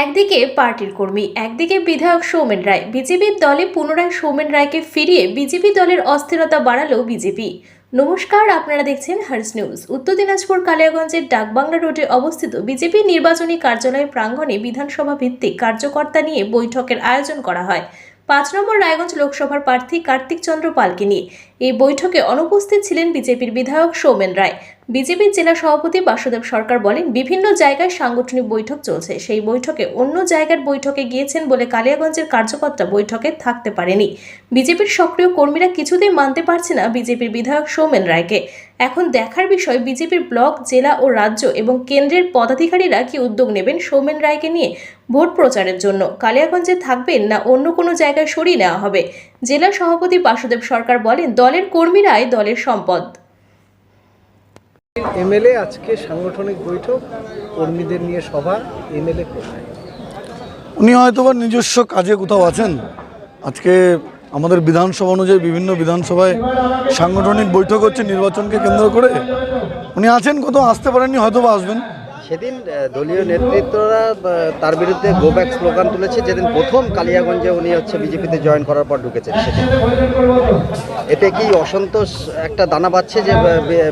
একদিকে পার্টির কর্মী, একদিকে বিধায়ক সৌমেন রায়। বিজেপির দলে পুনরায় সৌমেন রায়কে ফিরিয়ে বিজেপি দলের অস্থিরতা বাড়ালো বিজেপি। নমস্কার, আপনারা দেখছেন হার্স নিউজ। উত্তর দিনাজপুর কালিয়াগঞ্জের ডাকবাংলা রোডে অবস্থিত বিজেপি নির্বাচনী কার্যালয় প্রাঙ্গণে বিধানসভা ভিত্তিক কার্যকর্তা নিয়ে বৈঠকের আয়োজন করা হয়। পাঁচ নম্বর রায়গঞ্জ লোকসভার প্রার্থী কার্তিক চন্দ্র পালকে নিয়ে এই বৈঠকে অনুপস্থিত ছিলেন বিজেপির বিধায়ক সৌমেন রায়। বিজেপির জেলা সভাপতি বাসুদেব সরকার বলেন, বিভিন্ন জায়গায় সাংগঠনিক বৈঠক চলছে। সেই বৈঠকে অন্য জায়গার বৈঠকে গিয়েছেন বলে কালিয়াগঞ্জের কার্যকর্তা বৈঠকে থাকতে পারেনি। বিজেপির সক্রিয় কর্মীরা কিছুতেই মানতে পারছে না বিজেপির বিধায়ক সৌমেন রায়কে। এখন দেখার বিষয়, বিজেপির ব্লক, জেলা ও রাজ্য এবং কেন্দ্রের পদাধিকারীরা কি উদ্যোগ নেবেন সৌমেন রায়কে নিয়ে ভোট প্রচারের জন্য? কালিয়াগঞ্জে থাকবেন না অন্য কোনো জায়গায় সরিয়ে নেওয়া হবে? জেলা সভাপতি বাসুদেব সরকার বলেন, দলের কর্মীরাই দলের সম্পদ। এমএলএ আজকে সাংগঠনিক বৈঠক, কর্মীদের নিয়ে সভা, এমএলএ কোথায়? উনি হয়তো বা নিজস্ব কাজে কোথাও আছেন। আজকে আমাদের বিধানসভা অনুযায়ী বিভিন্ন বিধানসভায় সাংগঠনিক বৈঠক হচ্ছে নির্বাচনকে কেন্দ্র করে। উনি আছেন কোথাও, আসতে পারেননি হয়তো বা আসবেন। সেদিন দলীয় নেতৃত্বরা তার বিরুদ্ধে গো ব্যাক স্লোগান তুলেছে যেদিন প্রথম কালিয়াগঞ্জে উনি হচ্ছে বিজেপিতে জয়েন করার পর ঢুকেছেন সেদিন। এতে কি অসন্তোষ একটা দানা বাচ্ছে যে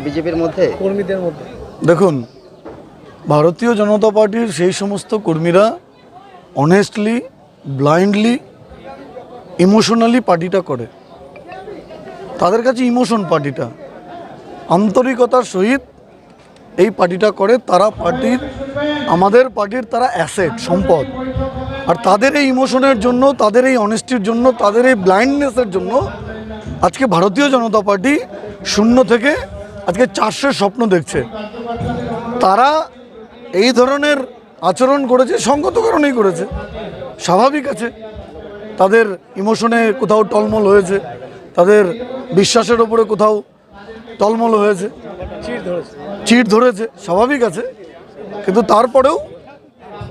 বিজেপির মধ্যে? কর্মীদের মধ্যে। দেখুন ভারতীয় জনতা পার্টির সেই সমস্ত কর্মীরা অনেস্টলি ব্লাইন্ডলি ইমোশনালি পার্টিটা করে। তাদের কাছে ইমোশন পার্টিটা আন্তরিকতার সহিত এই পার্টিটা করে, তারা পার্টির, আমাদের পার্টির তারা অ্যাসেট সম্পদ। আর তাদের এই ইমোশনের জন্য, তাদের এই অনেস্টির জন্য, তাদের এই ব্লাইন্ডনেসের জন্য আজকে ভারতীয় জনতা পার্টি শূন্য থেকে আজকে চারশোর স্বপ্ন দেখছে। তারা এই ধরনের আচরণ করেছে, সঙ্গত কারণেই করেছে। স্বাভাবিক আছে। তাদের ইমোশনে কোথাও টলমল হয়েছে, তাদের বিশ্বাসের ওপরে কোথাও টলমল হয়েছে। চির ধরেছে। চিট ধরেছে স্বাভাবিক আছে। কিন্তু তারপরেও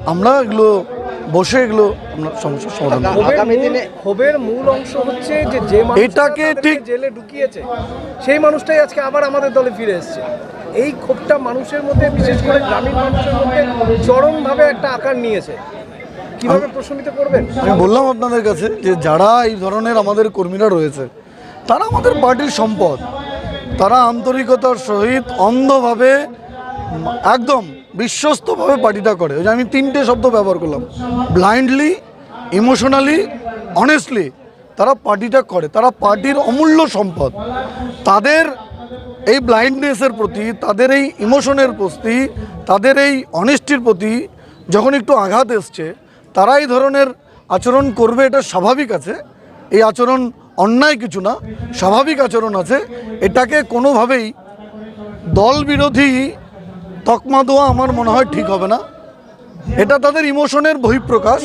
আমরা এগুলো বসে এগুলো আমরা সমস্যার সমাধান ক্ষোভের মূল অংশ হচ্ছে যে যে এটাকে ঠিক- জেলে ঢুকিয়েছে সেই মানুষটাই আজকে আবার আমাদের দলে ফিরে এসেছে। এই ক্ষোভটা মানুষের মধ্যে বিশেষ করে গ্রামীণ মানুষের মধ্যে চরমভাবে একটা আকার নিয়েছে। কীভাবে প্রশমিত করবেন? আমি বললাম আপনাদের কাছে যে যারা এই ধরনের আমাদের কর্মীরা রয়েছে তারা আমাদের পার্টির সম্পদ। তারা আন্তরিকতার সহিত অন্ধভাবে একদম বিশ্বস্তভাবে পার্টিটা করে। ওই যে আমি তিনটে শব্দ ব্যবহার করলাম। ব্লাইন্ডলি ইমোশনালি অনেস্টলি তারা পার্টিটা করে। তারা পার্টির অমূল্য সম্পদ। তাদের এই ব্লাইন্ডনেসের প্রতি, তাদের এই ইমোশনের প্রতি, তাদের এই অনেস্টির প্রতি যখন একটু আঘাত এসছে, তারা এই ধরনের আচরণ করবে এটা স্বাভাবিক আছে। এই আচরণ অন্যায় কিছু না স্বাভাবিক আচরণ আছে। এটাকে কোনোভাবেই দল বিরোধী তকমা দেওয়া আমার মনে হয় ঠিক হবে না। এটা তাদের ইমোশনের বহিঃপ্রকাশ।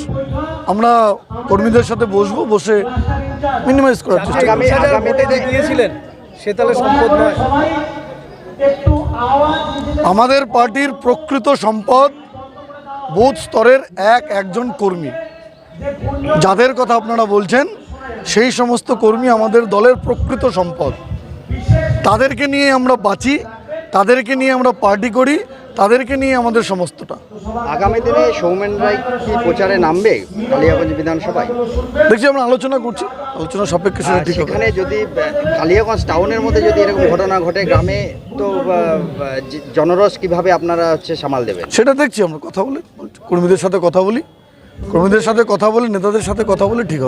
আমরা কর্মীদের সাথে বসবো বসে মিনিমাইজ করার চেষ্টা দিয়েছিলেন সে তাহলে সম্পদ নয়। আমাদের পার্টির প্রকৃত সম্পদ বুথ স্তরের এক একজন কর্মী। যাদের কথা আপনারা বলছেন সেই সমস্ত কর্মী আমাদের দলের প্রকৃত সম্পদ। তাদেরকে নিয়ে আমরা বাঁচি তাদেরকে নিয়ে আমরা পার্টি করি তাদেরকে নিয়ে আমাদের সমস্তটা। আগামী দিনে সৌমেন রায় কি প্রচারে নামবে কালিয়াগঞ্জ বিধানসভায়? দেখছি আমরা আলোচনা করছি। আলোচনা সাপেক্ষে সেটা ঠিক সেখানে যদি কালিয়াগঞ্জ টাউনের মধ্যে যদি এরকম ঘটনা ঘটে গ্রামে তো জনরস কীভাবে আপনারা হচ্ছে সামাল দেবেন? সেটা দেখছি আমরা কথা বলি। কর্মীদের সাথে কথা বলি। কর্মীদের সাথে কথা বলি নেতাদের সাথে কথা বলে ঠিক হবে।